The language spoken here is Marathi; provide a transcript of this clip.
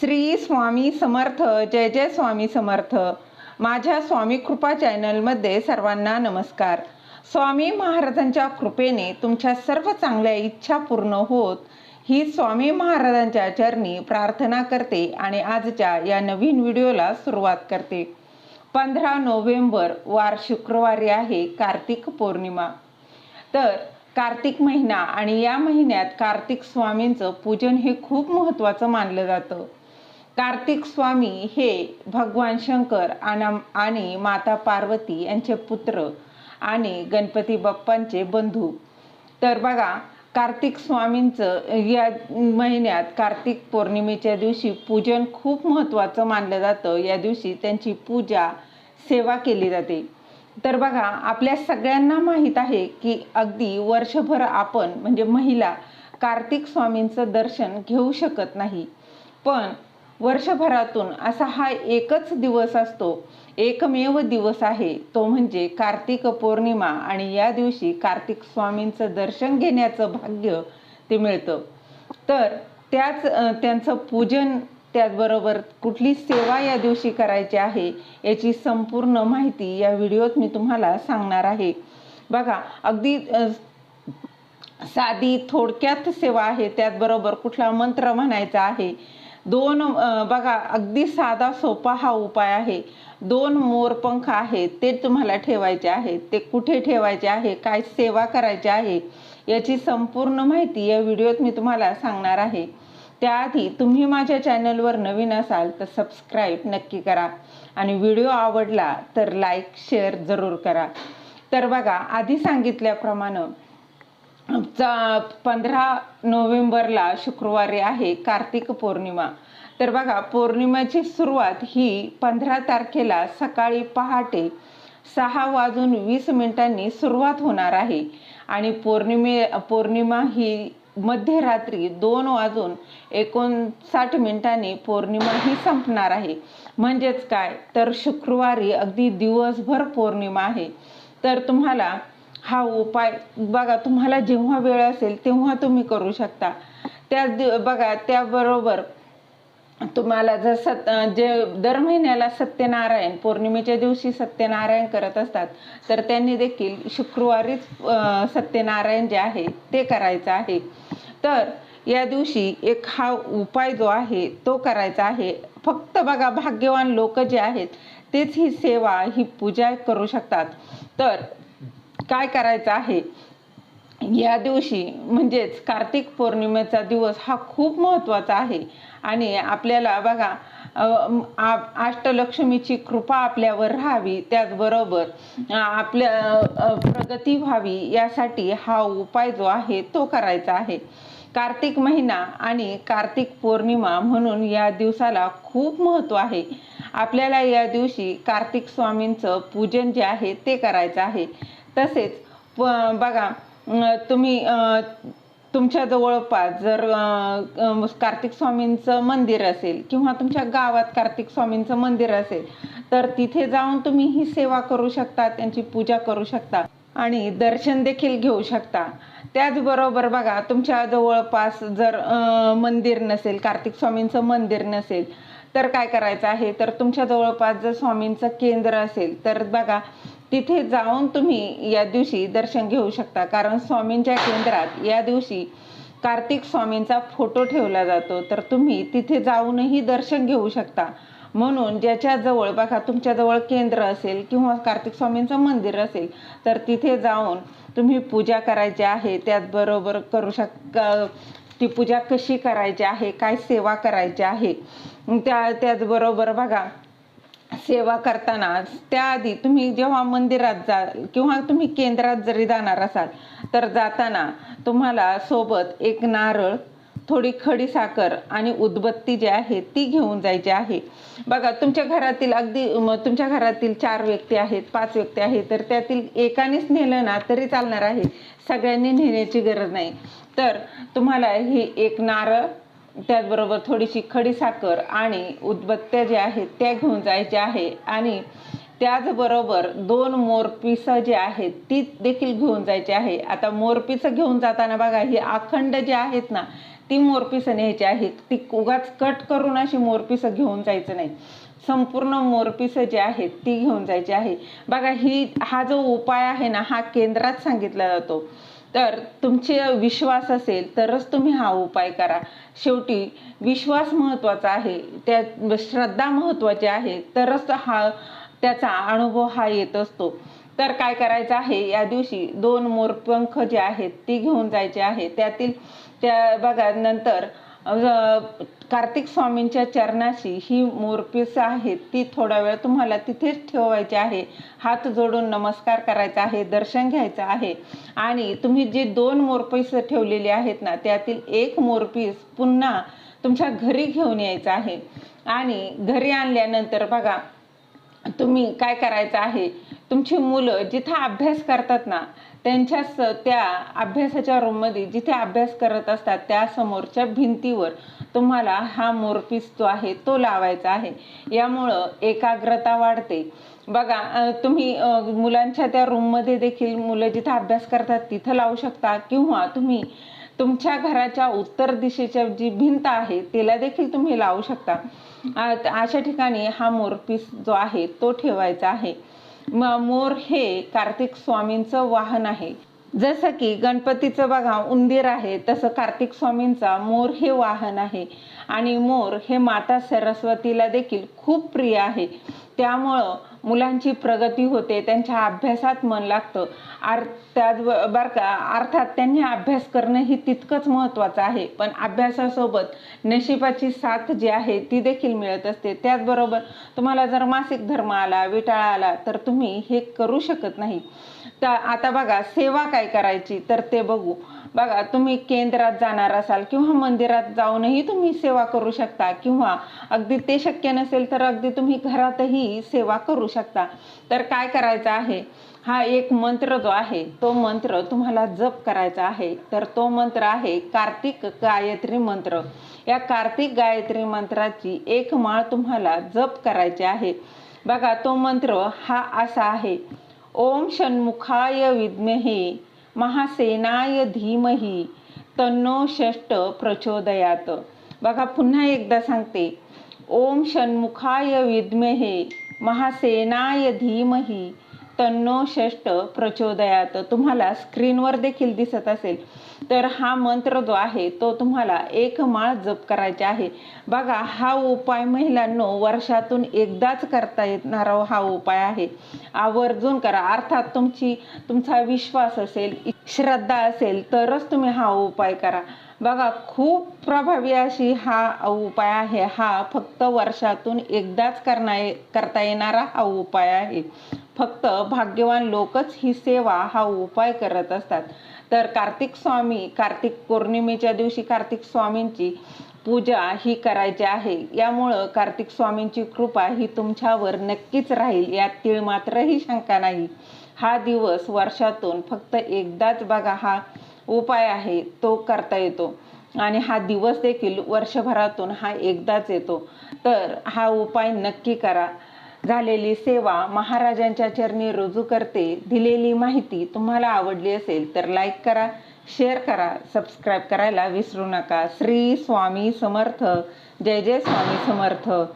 श्री स्वामी समर्थ जय जय स्वामी समर्थ. माझ्या स्वामी कृपा चॅनलमध्ये सर्वांना नमस्कार. स्वामी महाराजांच्या कृपेने तुमच्या सर्व चांगल्या इच्छा पूर्ण होत ही स्वामी महाराजांच्या चरणी प्रार्थना करते आणि आजच्या या नवीन व्हिडिओला सुरुवात करते. पंधरा नोव्हेंबर वार शुक्रवारी आहे कार्तिक पौर्णिमा. तर कार्तिक महिना आणि या महिन्यात कार्तिक स्वामींचं पूजन हे खूप महत्त्वाचं मानलं जातं. कार्तिक स्वामी हे भगवान शंकर आणि माता पार्वती यांचे पुत्र आणि गणपती बाप्पांचे बंधू. तर बघा कार्तिक स्वामींचं या महिन्यात कार्तिक पौर्णिमेच्या दिवशी पूजन खूप महत्त्वाचं मानलं जातं. या दिवशी त्यांची पूजा सेवा केली जाते. तर बघा आपल्या सगळ्यांना माहीत आहे की अगदी वर्षभर आपण म्हणजे महिला कार्तिक स्वामींचं दर्शन घेऊ शकत नाही. पण वर्षभरातून असा हा एकच दिवस असतो. एकमेव दिवस आहे. तो म्हणजे कार्तिक पौर्णिमा आणि या दिवशी कार्तिक स्वामींचं दर्शन घेण्याचं भाग्य ते मिळतं. तर त्याच त्यांचं पूजन त्याचबरोबर कुठली सेवा या दिवशी करायची आहे याची संपूर्ण माहिती या व्हिडिओत मी तुम्हाला सांगणार आहे. बघा अगदी साधी थोडक्यात सेवा आहे त्याचबरोबर कुठला मंत्र म्हणायचा आहे दोन बघा अगदी साधा सोपा हा उपाय आहे. दोन मोरपंख आहेत ते तुम्हाला ठेवायचे आहेत. ते कुठे ठेवायचे आहे? काय सेवा करायची आहे? याची संपूर्ण माहिती या व्हिडिओत मी तुम्हाला सांगणार आहे. त्याआधी तुम्ही माझ्या चॅनलवर नवीन असाल तर सबस्क्राईब नक्की करा. आणि व्हिडिओ आवडला तर लाईक शेअर जरूर करा. तर बघा आधी सांगितल्याप्रमाणे पंधरा नोव्हेंबरला शुक्रवारी आहे कार्तिक पौर्णिमा. तर बघा पौर्णिमेची सुरुवात ही पंधरा तारखेला सकाळी पहाटे सहा वाजून वीस मिनिटांनी सुरुवात होणार आहे. आणि पौर्णिमे पौर्णिमा ही मध्यरात्री दोन वाजून एकोणसाठ मिनिटांनी पौर्णिमा ही संपणार आहे. म्हणजेच काय? तर शुक्रवारी अगदी दिवसभर पौर्णिमा आहे. तर तुम्हाला हा उपाय बघा तुम्हाला जेव्हा वेळ असेल तेव्हा तुम्ही करू शकता. त्या बघा त्याबरोबर तुम्हाला जर सत जे दर महिन्याला सत्यनारायण पौर्णिमेच्या दिवशी सत्यनारायण करत असतात तर त्यांनी देखील शुक्रवारीच सत्यनारायण जे आहे ते करायचं आहे. तर या दिवशी एक हा उपाय जो आहे तो करायचा आहे. फक्त बघा भाग्यवान लोक जे आहेत तेच ही सेवा ही पूजा करू शकतात. तर काय करायचं आहे? या दिवशी म्हणजेच कार्तिक पौर्णिमेचा दिवस हा खूप महत्त्वाचा आहे. आणि आपल्याला बघा अष्टलक्ष्मीची कृपा आपल्यावर राहावी त्याचबरोबर आपल्या प्रगती व्हावी यासाठी हा उपाय जो आहे तो करायचा आहे. कार्तिक महिना आणि कार्तिक पौर्णिमा म्हणून या दिवसाला खूप महत्त्व आहे. आपल्याला या दिवशी कार्तिक स्वामींचं पूजन जे आहे ते करायचं आहे. तसेच बघा तुम्ही तुमच्या जवळपास जर कार्तिक स्वामींचं मंदिर असेल किंवा तुमच्या गावात कार्तिक स्वामींचं मंदिर असेल तर तिथे जाऊन तुम्ही ही सेवा करू शकता त्यांची पूजा करू शकता आणि दर्शन देखील घेऊ शकता. त्याचबरोबर बघा तुमच्या जवळपास जर मंदिर नसेल कार्तिक स्वामींचं मंदिर नसेल तर काय करायचं आहे? तर तुमच्या जवळपास जर स्वामींचं केंद्र असेल तर बघा तिथे जाऊन तुम्ही या दिवशी दर्शन घेऊ शकता. कारण स्वामींच्या केंद्रात या दिवशी कार्तिक स्वामींचा फोटो ठेवला जातो. तर तुम्ही तिथे जाऊनही दर्शन घेऊ शकता. म्हणून ज्याच्या जवळ बघा तुमच्या जवळ केंद्र असेल किंवा कार्तिक स्वामींचं मंदिर असेल तर तिथे जाऊन तुम्ही पूजा करायची आहे. त्याचबरोबर करू शक ती पूजा कशी करायची आहे काय सेवा करायची आहे त्या त्याचबरोबर बघा सेवा करताना त्याआधी तुम्ही जेव्हा मंदिरात जाल किंवा तुम्ही केंद्रात जरी जाणार असाल तर जाताना तुम्हाला सोबत एक नारळ थोडी खडी साखर आणि उदबत्ती जी आहे ती घेऊन जायची आहे. बघा तुमच्या घरातील अगदी तुमच्या घरातील चार व्यक्ती आहेत पाच व्यक्ती आहेत तर त्यातील एकानेच नेलं ना तरी चालणार आहे. सगळ्यांनी नेण्याची गरज नाही. तर तुम्हाला ही एक नारळ त्याचबरोबर थोडीशी खडी साखर आणि उदबत्त्या ज्या आहेत त्या घेऊन जायच्या आहे. आणि त्याचबरोबर दोन मोरपिसं जे आहेत ती देखील घेऊन जायची आहे. आता मोरपिसं घेऊन जाताना बघा ही अखंड जे आहेत ना ती मोरपिसं न्यायची आहेत. ती उगाच कट करून अशी मोरपिसं घेऊन जायचं नाही. संपूर्ण मोरपिसं जे आहेत ती घेऊन जायची आहे. बघा ही हा जो उपाय आहे ना हा केंद्रात सांगितला जातो. तर तुमचे विश्वास असेल तरच तुम्ही हा उपाय करा. शेवटी विश्वास महत्त्वाचा आहे त्या श्रद्धा महत्त्वाची आहे तरच हा त्याचा अनुभव हा येत असतो. तर काय करायचं आहे या दिवशी दोन मोरपंख जे आहेत ती घेऊन जायचे आहे. त्यातील त्या बघा नंतर कार्तिक स्वामींच्या चरणाशी ही मोरपीस आहे ती थोडा वेळ तुम्हाला तिथेच ठेवायची आहे. हात जोडून नमस्कार करायचा आहे दर्शन घ्यायचं आहे. आणि तुम्ही जे दोन मोरपीस ठेवलेली आहेत ना त्यातील एक मोरपीस पुन्हा तुमच्या घरी घेऊन यायचं आहे. आणि घरी आणल्यानंतर बघा तुम्ही काय करायचं आहे तुमची मुलं जिथं अभ्यास करतात ना त्यांच्याच त्या अभ्यासाच्या रूममध्ये जिथे अभ्यास करत असतात त्या समोरच्या भिंतीवर तुम्हाला हा मोरपीस जो आहे तो लावायचा आहे. यामुळं एकाग्रता वाढते. बघा तुम्ही मुलांच्या त्या रूममध्ये देखील मुलं जिथं अभ्यास करतात तिथं लावू शकता. किंवा तुम्ही तुमच्या घराच्या उत्तर दिशेच्या जी भिंत आहे तिला देखील तुम्ही लावू शकता. अशा ठिकाणी हा मोरपीस जो आहे तो ठेवायचा आहे. मोर हे कार्तिक स्वामींचं वाहन आहे. जसं की गणपतीचं बघा उंदीर आहे तसं कार्तिक स्वामींचा मोर हे वाहन आहे. आणि मोर हे माता सरस्वतीला देखील खूप प्रिय आहे. त्यामुळं मुलांची प्रगती होते त्यांच्या अभ्यासात मन लागतं. आर त्याच बर का अर्थात त्यांनी अभ्यास करणं ही तितकंच महत्त्वाचं आहे. पण अभ्यासासोबत नशिबाची साथ जी आहे ती देखील मिळत असते. त्याचबरोबर तुम्हाला जर मासिक धर्म आला विटाळा आला तर तुम्ही हे करू शकत नाही. तर आता बघा सेवा काय करायची तर ते बघू. बघा तुम्ही केंद्रात जाणार असाल किंवा मंदिरात जाऊनही तुम्ही सेवा करू शकता किंवा अगदी ते शक्य नसेल तर अगदी तुम्ही घरातही सेवा करू शकता तर काय करायचं आहे? हा एक मंत्र जो आहे तो मंत्र तुम्हाला जप करायचा आहे. तर तो मंत्र आहे कार्तिक गायत्री मंत्र. या कार्तिक गायत्री मंत्राची एक माळ तुम्हाला जप करायची आहे. बघा तो मंत्र हा असा आहे. ओम षण्मुखाय विद्महे महासेनाय धीमही तन्नो षष्ट प्रचोदयात. बघा पुन्हा एकदा सांगते. ओम षण्मुखाय विद्महे महासेनाय धीमही तन्नो षष्ट प्रचोदयात. तुम्हाला स्क्रीनवर देखील दिसत असेल तर हा मंत्र जो आहे तो तुम्हाला एक माळ जप करायचा आहे. बघा हा उपाय महिलांनो वर्षातून एकदाच करता येणारा हो, हा उपाय आहे. आवर्जून करा. अर्थात तुमची तुमचा विश्वास असेल श्रद्धा असेल तरच तुम्ही हा उपाय करा. बघा खूप प्रभावी अशी हा उपाय आहे. हा फक्त वर्षातून एकदाच करणार करता येणारा हा उपाय आहे. फक्त भाग्यवान लोकच ही सेवा हा उपाय करत असतात. तर कार्तिक स्वामी कार्तिक पौर्णिमेच्या दिवशी कार्तिक स्वामींची पूजा ही करायची आहे. यामुळं कार्तिक स्वामींची कृपा ही तुमच्यावर नक्कीच राहील. यात तीळ मात्रही शंका नाही. हा दिवस वर्षातून फक्त एकदाच बघा हा उपाय आहे तो करता येतो. आणि हा दिवस देखील वर्षभरातून हा एकदाच येतो. तर हा उपाय नक्की करा. झालेली सेवा महाराजांच्या चरणी रुजू करते. दिलेली माहिती तुम्हाला आवडली असेल तर लाईक करा शेअर करा सबस्क्राईब करायला विसरू नका. श्री स्वामी समर्थ. जय जय स्वामी समर्थ.